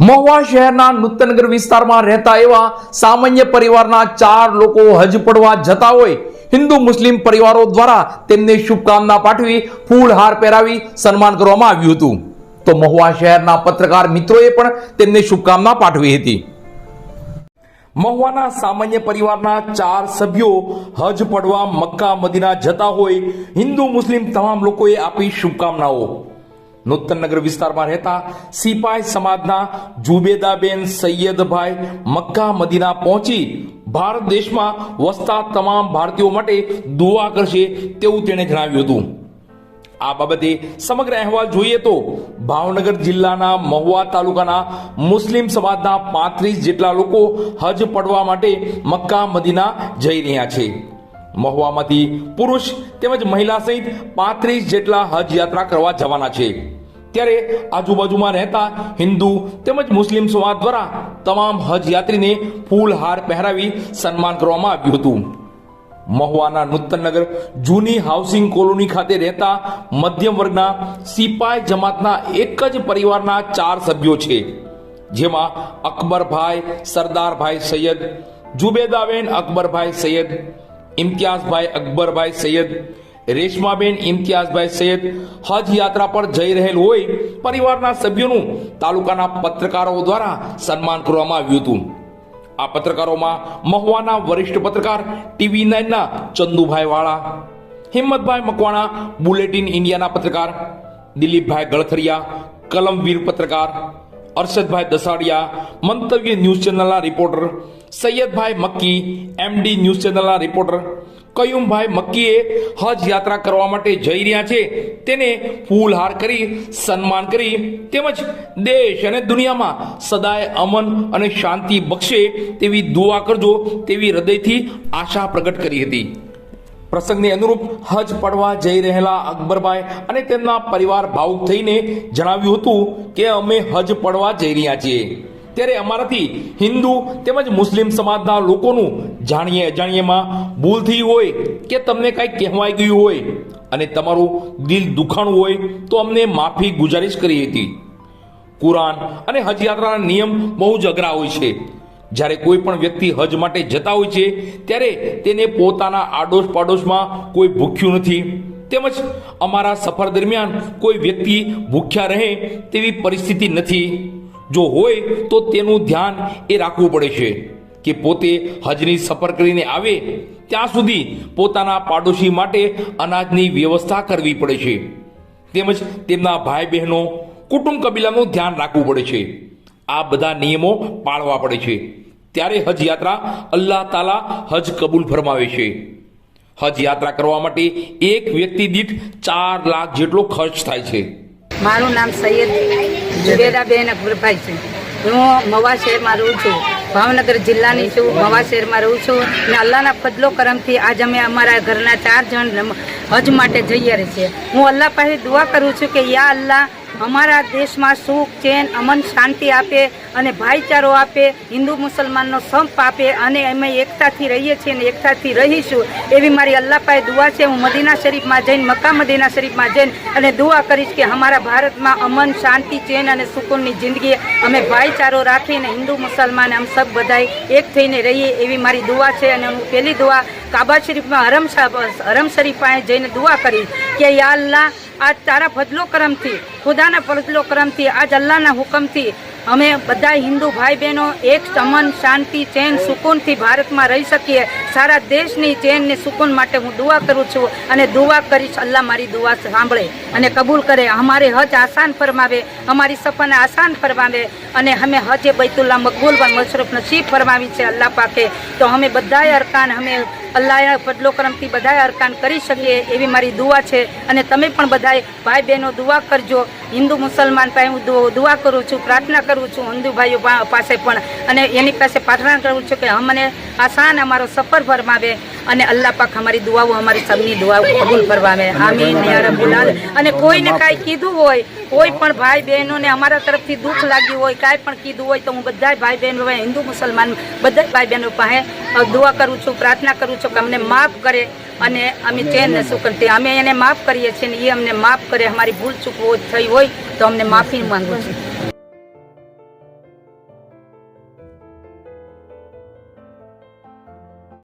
મહુવા શહેરના નૂતનગર વિસ્તારમાં રહેતા એવા સામાન્ય પરિવારના ચાર લોકો હજ પડવા જતા હોય. હિન્દુ, મુસ્લિમ પરિવારો દ્વારા તેમને શુભકામના પાઠવી ફૂલહાર પહેરાવી સન્માન કરવામાં આવ્યું હતું. તો મહુવા શહેરના પત્રકાર મિત્રોએ પણ તેમને શુભકામના પાઠવી હતી. મહુવાના સામાન્ય પરિવારના ચાર સભ્યો હજ પડવા મક્કા, મદીના જતા હોય. હિન્દુ, મુસ્લિમ તમામ લોકોએ આપી શુભકામનાઓ. નૂતનનગર વિસ્તારમાં રહેતા સિપાઈ સમાજના જુબેદાબેન સૈયદભાઈ મક્કા મદીના પહોંચી ભારત દેશમાં વસતા તમામ ભારતીયો માટે દુઆ કરશે તેવું તેણે જણાવ્યું હતું. આ બાબતે સમગ્ર અહેવાલ જોઈએ તો ભાવનગર જિલ્લાના મહુવા તાલુકાના મુસ્લિમ સમાજના પાંત્રીસ જેટલા લોકો હજ પડવા માટે મક્કા મદીના જઈ રહ્યા છે. મહુવામાંથી પુરુષ તેમજ મહિલા સહિત પાંત્રીસ જેટલા હજ યાત્રા કરવા જવાના છે. ત્યારે આજુબાજુમાં રહેતા હિન્દુ તેમજ મુસ્લિમ સમાજ દ્વારા તમામ હજ યાત્રીને ફૂલહાર પહેરાવી સન્માન કરવામાં આવ્યું હતું. મહુવાના નૂતનનગર જૂની હાઉસિંગ કોલોની ખાતે રહેતા મધ્યમ વર્ગના સિપાઈ જમાતના એક જ પરિવારના ચાર સભ્યો છે, જેમાં અકબરભાઈ, સરદારભાઈ સૈયદ જુબેદાબેન અકબરભાઈ સૈયદ, ઇમ્તિયાઝભાઈ અકબરભાઈ સૈયદ રેશમાબેન ઇમ્તિયાઝભાઈ સૈયદ હજ યાત્રા પર જઈ રહેલ હોય, પરિવારના સભ્યોનું તાલુકાના પત્રકારો દ્વારા સન્માન કરવામાં આવ્યું હતું. આ પત્રકારોમાં મહુવાના વરિષ્ઠ પત્રકાર ટીવી નાઇનના ચંદુભાઈ વાળા, હિંમતભાઈ મકવાણા, બુલેટિન ઇન્ડિયાના પત્રકાર દિલીપભાઈ ગળથરિયા, કલમવીર પત્રકાર અરશદભાઈ દસાડિયા, મંતવ્ય ન્યૂઝ ચેનલના reporter Saiyadbhai Makki, MD news ચેનલના રિપોર્ટર કયુમભાઈ મક્કીએ હજ યાત્રા કરવા માટે જઈ રહ્યા છે. તેને ફૂલહાર કરી, સન્માન કરી, તેમજ દેશ અને દુનિયામાં સદાય અમન અને શાંતિ બક્ષે તેવી દુઆ કરજો તેવી હૃદયથી આશા પ્રગટ કરી હતી. પ્રસંગને અનુરૂપ હજ પડવા જઈ રહેલા અકબરભાઈ અને તેમના પરિવાર ભાવુક થઈને જણાવ્યું હતું કે અમે હજ પડવા જઈ રહ્યા છીએ. ત્યારે અમારાથી હિન્દુ તેમજ મુસ્લિમ સમાજના લોકોનું જાણીએ અજાણીએમાં ભૂલ થઈ હોય કે તમને કાંઈ કહેવાઈ ગયું હોય અને તમારું દિલ દુખાણું હોય તો અમને માફી ગુજારિશ કરી હતી. કુરાન અને હજ યાત્રાના નિયમ બહુ જ અઘરા હોય છે. જ્યારે કોઈ પણ વ્યક્તિ હજ માટે જતા હોય છે, ત્યારે તેને પોતાના આડોશ પાડોશમાં કોઈ ભૂખ્યું નથી. તેમજ અમારા સફર દરમિયાન કોઈ વ્યક્તિ ભૂખ્યા રહે તેવી પરિસ્થિતિ નથી. જો હોય તો તેનું ધ્યાન એ રાખવું પડે છે કે પોતે હજની સફર કરીને આવે, ત્યાં સુધી પોતાના પાડોશી માટે અનાજની વ્યવસ્થા કરવી પડે છે. તેમજ તેમના ભાઈ બહેનો, કુટુંબ કબીલાનું ધ્યાન રાખવું પડે છે. આ બધા નિયમો પાળવા પડે છે. ત્યારે હજ યાત્રા અલ્લાહ તાલા હજ કબૂલ ફરમાવે છે. હજ યાત્રા કરવા માટે એક વ્યક્તિ દીઠ ચાર લાખ જેટલો ખર્ચ થાય છે. મારું નામ સૈયદ જુબેદાબેન અકબરભાઈ છે. હું મવા શહેરમાં રહું છું. ભાવનગર જિલ્લાની છું, મવા શહેરમાં રહું છું. અને અલ્લાહના ફદલો કરમથી આજ અમે અમારા ઘરના ચાર જણ હજ માટે જઈએ છીએ. હું અલ્લાહ પાસે દુઆ કરું છું કે યા અલ્લાહ અમારા દેશમાં સુખ, ચેન, અમન, શાંતિ આપે અને ભાઈચારો આપે, હિન્દુ મુસલમાનનો સંપ આપે અને અમે એકતાથી રહીએ છીએ અને એકતાથી રહીશું. એવી મારી અલ્લાહ પાસે દુઆ છે. હું મદીના શરીફમાં જઈને, મક્કા મદીના શરીફમાં જઈને અને દુઆ કરીશ કે અમારા ભારતમાં અમન, શાંતિ, ચેન અને સુકૂનની જિંદગી અમે ભાઈચારો રાખીને, હિન્દુ મુસલમાન, આમ સબ બધાય એક થઈને રહીએ એવી મારી દુઆ છે અને હું પહેલી દુઆ કાબા શરીફમાં હરમ હરમ શરીફ પાસે જઈને દુઆ કરીશ કે યા અલ્લાહ આજ તારા ફજલો કરમથી, ખુદાના ફજલો કરમથી, આજ અલ્લાહના હુકમથી અમે બધા હિન્દુ ભાઈ બહેનો એક સમન શાંતિ, ચેન, સુકૂનથી ભારતમાં રહી શકીએ. સારા દેશની ચેન સુકૂન માટે હું દુઆ કરું છું અને દુઆ કરીશ અલ્લાહ મારી દુઆ સાંભળે અને કબૂલ કરે. અમારે હજ આસાન ફરમાવે, અમારી સફરને આસાન ફરમાવે અને અમે હજે બૈતુલ્લા મકબૂલ પણ મશરફ નસીબ ફરમાવી છે અલ્લાહ પાકે. તો અમે બધાએ અરકાન, અમે અલ્લાહ ફડલો કરમથી બધાએ અરકાન કરી શકીએ એવી મારી દુઆ છે અને તમે પણ બધાએ ભાઈ બહેનો દુઆ કરજો. હિન્દુ, મુસલમાન પાસે હું દુઆ કરું છું, પ્રાર્થના કરું છું, હિન્દુ ભાઈઓ પાસે પણ. અને એની પાસે પ્રાર્થના કરું છું કે અમને આસાન અમારો સફર ફરમાવે અને અલ્લાહ પાક અમારી દુઆઓ અમારી સબની દુઆઓ કબૂલ ફરમાવે આમીન યા રબ્બુલ અને કોઈને કાંઈ કીધું હોય કોઈ પણ ભાઈ બહેનોને અમારા તરફથી દુઃખ લાગ્યું હોય કાંઈ પણ કીધું હોય તો હું બધા ભાઈ બહેનો હિન્દુ મુસલમાન બધા ભાઈ બહેનો પાસે દુઆ કરું છું પ્રાર્થના કરું છું કે અમને માફ કરે અને અમે ચેન ને કરતી અમે એને માફ કરીએ છીએ ને એ અમને માફ કરે અમારી ભૂલ ચૂક થઈ હોય તો અમને માફી માંગુ છું.